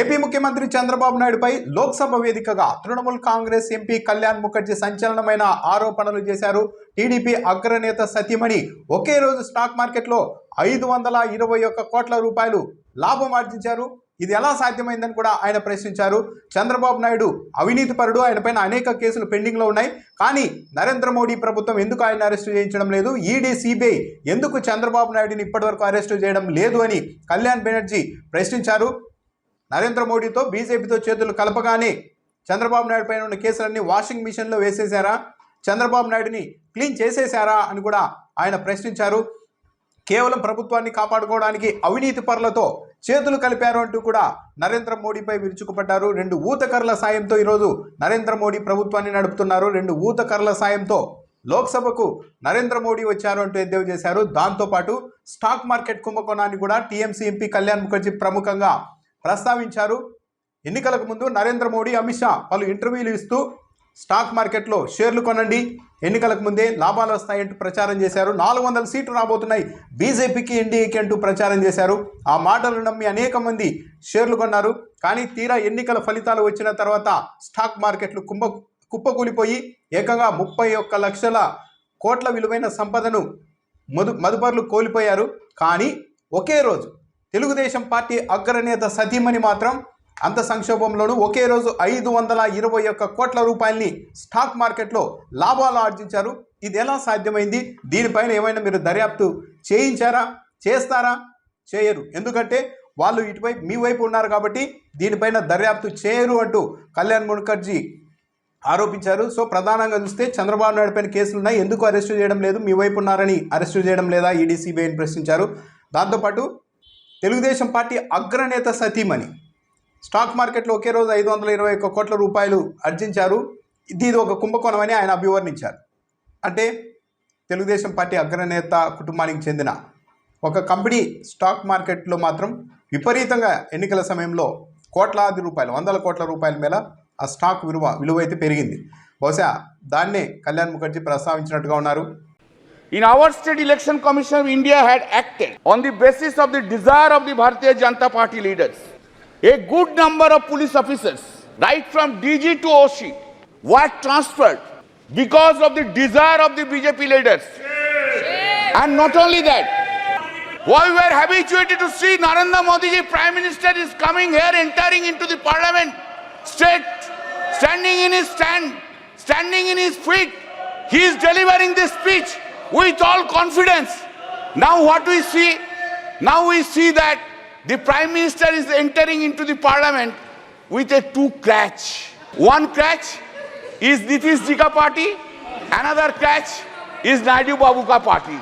AP ముఖ్యమంత్రి చంద్రబాబు నాయుడుపై లోక్సభ వేదికగా తృణమూల్ కాంగ్రెస్ ఎంపీ కళ్యాణ్ ముఖర్జీ సంచలనమైన ఆరోపణలు చేశారు. టీడీపీ అగ్రనేత సతీమణి ఒకే రోజు స్టాక్ మార్కెట్లో ఐదు వందల ఇరవై ఒక్క కోట్ల రూపాయలు లాభం ఆర్జించారు. ఇది ఎలా సాధ్యమైందని కూడా ఆయన ప్రశ్నించారు. చంద్రబాబు నాయుడు అవినీతి పరుడు. అనేక కేసులు పెండింగ్లో ఉన్నాయి. కానీ నరేంద్ర మోడీ ప్రభుత్వం ఎందుకు ఆయన అరెస్టు చేయించడం లేదు? ఈడీ సిబిఐ ఎందుకు చంద్రబాబు నాయుడుని ఇప్పటివరకు అరెస్టు చేయడం లేదు అని కళ్యాణ్ బెనర్జీ ప్రశ్నించారు. నరేంద్ర మోడీతో బీజేపీతో చేతులు కలపగానే చంద్రబాబు నాయుడు పైన ఉన్న కేసులన్నీ వాషింగ్ మిషన్లో వేసేశారా? చంద్రబాబు నాయుడిని క్లీన్ చేసేశారా అని కూడా ఆయన ప్రశ్నించారు. కేవలం ప్రభుత్వాన్ని కాపాడుకోవడానికి అవినీతి పరులతో చేతులు కలిపారు అంటూ కూడా నరేంద్ర మోడీపై విరుచుకుపడ్డారు. రెండు ఊతకర్ల సాయంతో ఈరోజు నరేంద్ర మోడీ ప్రభుత్వాన్ని నడుపుతున్నారు. రెండు ఊతకర్ల సాయంతో లోక్సభకు నరేంద్ర మోడీ వచ్చారు అంటూ ఎద్దేవి చేశారు. దాంతోపాటు స్టాక్ మార్కెట్ కుంభకోణాన్ని కూడా టీఎంసీ ఎంపీ కళ్యాణ్ ముఖర్జీ ప్రముఖంగా ప్రస్తావించారు. ఎన్నికలకు ముందు నరేంద్ర మోడీ అమిత్ షా పలు ఇంటర్వ్యూలు ఇస్తూ స్టాక్ మార్కెట్లో షేర్లు కొనండి. ఎన్నికలకు ముందే లాభాలు వస్తాయంటూ ప్రచారం చేశారు. నాలుగు వందల సీట్లు రాబోతున్నాయి. బీజేపీకి ఎన్డీఏకి అంటూ ప్రచారం చేశారు. ఆ మాటలు నమ్మి అనేక మంది షేర్లు కొన్నారు. కానీ తీరా ఎన్నికల ఫలితాలు వచ్చిన తర్వాత స్టాక్ మార్కెట్లు కుంభ కుప్పకూలిపోయి ఏకంగా ముప్పై ఒక్క లక్షల కోట్ల విలువైన సంపదను మధు మదుపర్లు కోల్పోయారు. కానీ ఒకే రోజు తెలుగుదేశం పార్టీ అగ్రనేత సతీమణి మాత్రం అంత సంక్షోభంలోనూ ఒకే రోజు ఐదు వందల ఇరవై ఒక్క కోట్ల రూపాయల్ని స్టాక్ మార్కెట్లో లాభాలు ఆర్జించారు. ఇది ఎలా సాధ్యమైంది? దీనిపైన ఏమైనా మీరు దర్యాప్తు చేయించారా? చేస్తారా? చేయరు. ఎందుకంటే వాళ్ళు ఇటువైపు మీ వైపు ఉన్నారు కాబట్టి దీనిపైన దర్యాప్తు చేయరు అంటూ కళ్యాణ్ ముఖర్జీ ఆరోపించారు. సో ప్రధానంగా చూస్తే చంద్రబాబు నాయుడు పైన కేసులు ఉన్నాయి. ఎందుకు అరెస్టు చేయడం లేదు? మీ వైపు ఉన్నారని అరెస్టు చేయడం లేదా? ఈడీ సిబిఐని ప్రశ్నించారు. దాంతోపాటు తెలుగుదేశం పార్టీ అగ్రనేత సతీమణి. స్టాక్ మార్కెట్లో ఒకే రోజు ఐదు వందల ఇరవై ఒక్క కోట్ల రూపాయలు అర్జించారు. ఇది ఇది ఒక కుంభకోణం అని ఆయన అభివర్ణించారు. అంటే తెలుగుదేశం పార్టీ అగ్రనేత కుటుంబానికి చెందిన ఒక కంపెనీ స్టాక్ మార్కెట్లో మాత్రం విపరీతంగా ఎన్నికల సమయంలో కోట్లాది రూపాయలు వందల కోట్ల రూపాయల మేర ఆ స్టాక్ విలువ విలువ అయితే పెరిగింది. బహుశా దాన్నే కళ్యాణ్ ముఖర్జీ ప్రస్తావించినట్టుగా ఉన్నారు. In our state election commission of India had acted on the basis of the desire of the Bharatiya Janata Party leaders. A good number of police officers, right from DG to OC, were transferred because of the desire of the BJP leaders. And not only that, why we were habituated to see Narendra Modi Prime Minister, is coming here, entering into the parliament, straight, standing in his stand, standing in his feet. He is delivering this speech with all confidence. Now, what we see? Now we see that the Prime Minister is entering into the Parliament with a two crutch. One crutch is Nitish Jika party, another crutch is Naidu Babu ka party.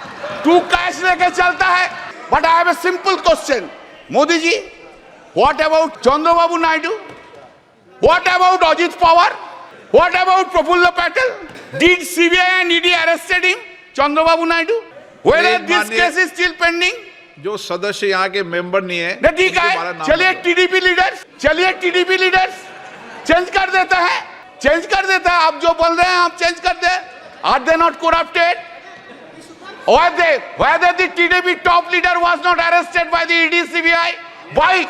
Two crutch leke chalta hai. But I have a simple question. Modi ji, what about Chandrababu Naidu? What about Ajit power? What about Prabhu Patel? Did CBI and ED arrested him? Whether नहीं, this माननीय- case is still pending? जो सदस्य यहाँ के member नहीं है ठीक है चलिए टीडीपी लीडर्स चलिए टीडीपी लीडर्स चेंज कर देता है चेंज कर देता है आप जो बोल रहे हैं आप चेंज कर दे are they not corrupted Why they whether the TDP top leader was not arrested by the E ED CBI by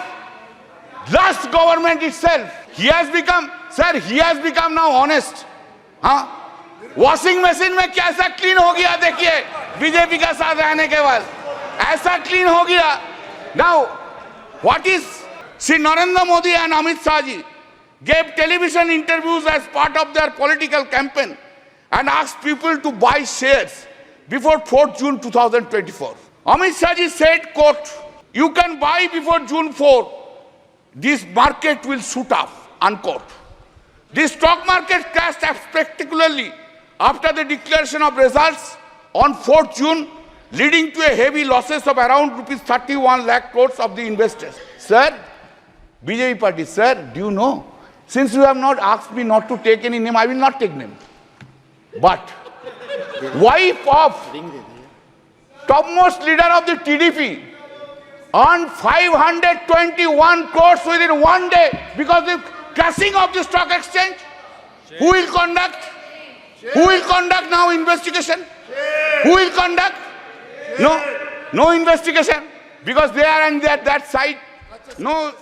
last government itself he has become sir he has become now honest हाँ washing machine में कैसा clean हो गया, देखिए BJP का साथ रहने के बाद। ऐसा क्लीन हो गया। Now what is Shri Narendra Modi and Amit Shah ji gave television interviews as part of their political campaign and ask people to buy shares before fourth June 2024 Amit Shah ji said quote you can buy before June four this market will shoot off unquote this stock market crash spectacularly after the declaration of results on 4th June, leading to a heavy losses of around rupees 31 lakh crores of the investors. Sir, BJP party, sir, do you know? Since you have not asked me not to take any name, I will not take name. But wife of topmost leader of the TDP earned 521 crores within one day because of crashing of the stock exchange. Who will conduct? Who will conduct now investigation? Who will conduct? No, no investigation because they are on that, that side. No